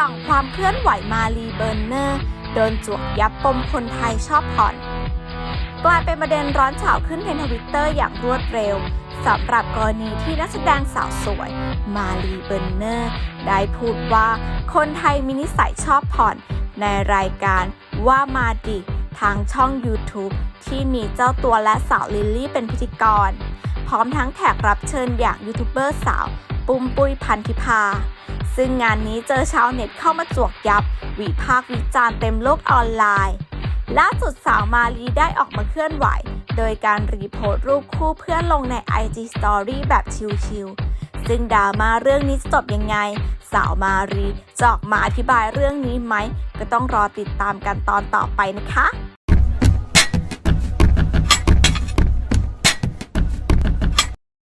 ส่องความเคลื่อนไหวมาลีเบอร์เนอร์ โดนจวกยับปมคนไทยชอบผ่อน กลายเป็นประเด็นร้อนเฉาขึ้นในทวิตเตอร์อย่างรวดเร็วสำหรับกรณีที่นักแสดงสาวสวย มาลีเบอร์เนอร์ ได้พูดว่าคนไทยมีนิสัยชอบผ่อน ในรายการว่ามาดิทางช่อง YouTube ที่มีเจ้าตัวและสาวลิลลี่เป็นพิธีกร พร้อมทั้งแขกรับเชิญอย่างยูทูบเบอร์สาว ปุ้มปุ้ยพันธิพา ซึ่งงานนี้เจอชาวเน็ตเข้ามาจวกยับ วิพากษ์วิจารณ์เต็มโลกออนไลน์ ล่าสุดสาวมาลีได้ออกมาเคลื่อนไหว โดยการรีโพสต์รูปคู่เพื่อนลงใน IG Story แบบชิลๆ ซึ่งดราม่าเรื่องนี้จะจบยังไง สาวมารีจะออกมาอธิบายเรื่องนี้ไหม ก็ต้องรอติดตามกันตอนต่อไปนะคะ